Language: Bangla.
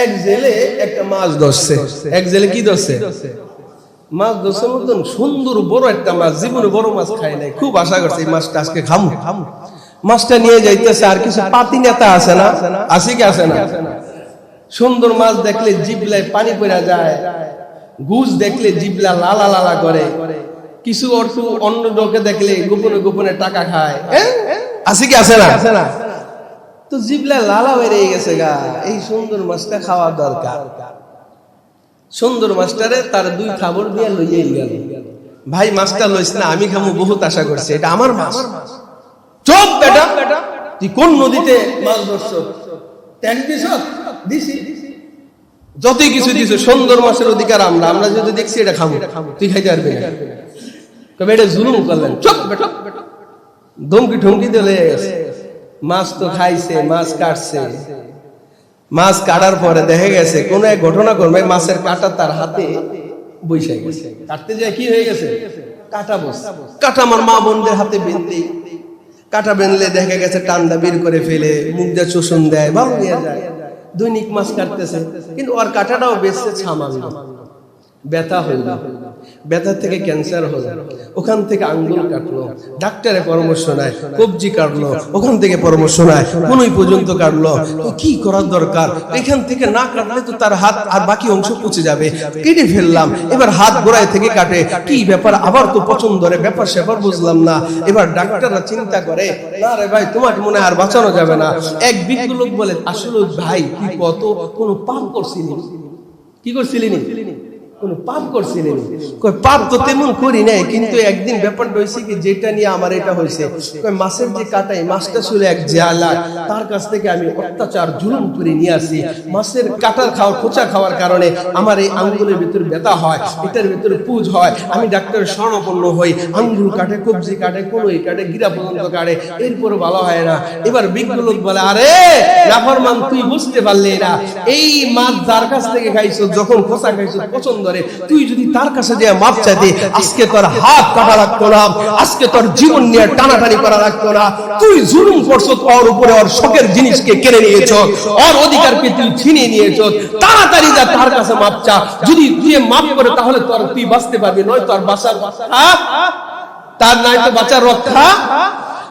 এক জেলে একটা মাছ ধরছে। এক জেলে কি ধরছে? মাছ ধরছে মতন সুন্দর বড় একটা মাছ, জীবনে বড় মাছ খাই নাই। খুব আশা করছে এই মাছটা আজকে খামু। খামু মাছটা নিয়ে যাইতেছে, আর কিছু পাতি নেতা আছে না? আছে কি আছে না? সুন্দর মাছ দেখলে জিবলায় পানি পড়া যায়। গুজ দেখলে জিবলা লালা লালা করে। কিছু অর্থ অন্য লোকে দেখলে গোপনে গোপনে টাকা খায়? আছে কি আছে না? তো জিবলা লালা বেরিয়ে গেছে গা। এই সুন্দর মাছটা খাওয়া দরকার। সুন্দর মাছটারে তার দুই খাবার দিয়ে লইয়ে গেল। ভাই, মাছটা লইস না, আমি খামু বহুত আশা করছি, এটা আমার মাছ। চোখ বেটা, তুই কোন নদীতে মাছ ধরছ? ট্যাক্স দিছ দিছি। যতই কিছু দিছো, সুন্দর মাছের অধিকার আমরা। আমরা যদি দেখছি, এটা খাব তুই খাইতে পারবি না। তবে এটা জুলুম করলেন। চোখ বেটা। ধমকি ঠমকি দিলে মাছ তো খাইছে মাছ কাটছে। মাছ কাটার পরে দেখা গেছে কোন এক ঘটনা করবে মাছের কাটা তার হাতে বৈশা গেছে। কাটতে যায় কি হয়ে গেছে? কাটা বস। কাটা আমার মা বোনদের হাতে বেঁধতে। কাটা বেঁধলে দেখা গেছে টান্ডা বের করে ফেলে মুখ দিয়ে চোষণ দেয় ভালো নিয়ে যায়। দৈনিক মাছ কাটতেছে। কিন্তু ওর কাটাটাও বেশি ছামাল ব্যথা হইল। ব্যথা থেকে ক্যান্সার হলো। ওখান থেকে আঙ্গুল কাটলো। ডাক্তারের পরামর্শ নেয়, কবজি কাটলো। ওখান থেকে পরামর্শ নেয়, কোনই পর্যন্ত কাটলো। তো কি করার দরকার? এখান থেকে না কাটলে তো তার হাত আর বাকি অংশ পচে যাবে। কেটে ফেললাম। এবার হাত গোড়ায় থেকে কাটে। কি ব্যাপার? আবার তো পছন্দ রে, ব্যাপার সেপার বুঝলাম না। এবার ডাক্তাররা চিন্তা করে, না রে ভাই, তোমাকে মনে আর বাঁচানো যাবে না। এক বিজ্ঞ লোক বলে, আসলে ভাই কি কত কোনো পাপ করছিলি? কি করছিলি কোন পাপ করছিলেন। কই পাপ তো তেমন করি নাই কিন্তু একদিন ব্যাপারটা হয়েছে কি যেটা নিয়ে আমার এটা হয়েছে। কই মাছের যে কাটাই মাছটা ছিল এক জালা তার কাছ থেকে আমি অত্যাচার জুলুম করে নিয়ে আসি। মাছের খাওয়ার খোঁচা খাওয়ার কারণে আমার এই আঙ্গুলের ভিতরে ব্যথা হয় এটার ভিতরে পুজ হয় আমি ডাক্তারের স্বর্ণপন্ন হই। আঙ্গুল কাটে কবজি কাটে কোনোই কাটে গিরা পর্যন্ত কাটে এরপরে ভালো হয় না। এবার বিজ্ঞ লোক বলে আরে নাফরমান তুই বুঝতে পারলি না। এই মাছ যার কাছ থেকে খাইছো যখন খোসা খাইছো পছন্দ রে তুই যদি তার কাছে মাপ আজকে তোর হাত কাটা না, আজকে তোর জীবন নিয়ে টানাটানি করা না। তুই জুলুম করছ ওর উপরে ওর শখের জিনিসকে কেড়ে নিয়েছ, ওর অধিকারকে তুই ছিনিয়ে নিয়েছ। তাড়াতাড়ি যা তার কাছে মাপ চা। যদি তুই মাপ করে, তাহলে তোর তুই বাঁচতে পারবি নয় তোর হ্যাঁ? তার নাই তো বাঁচার রক্ষা।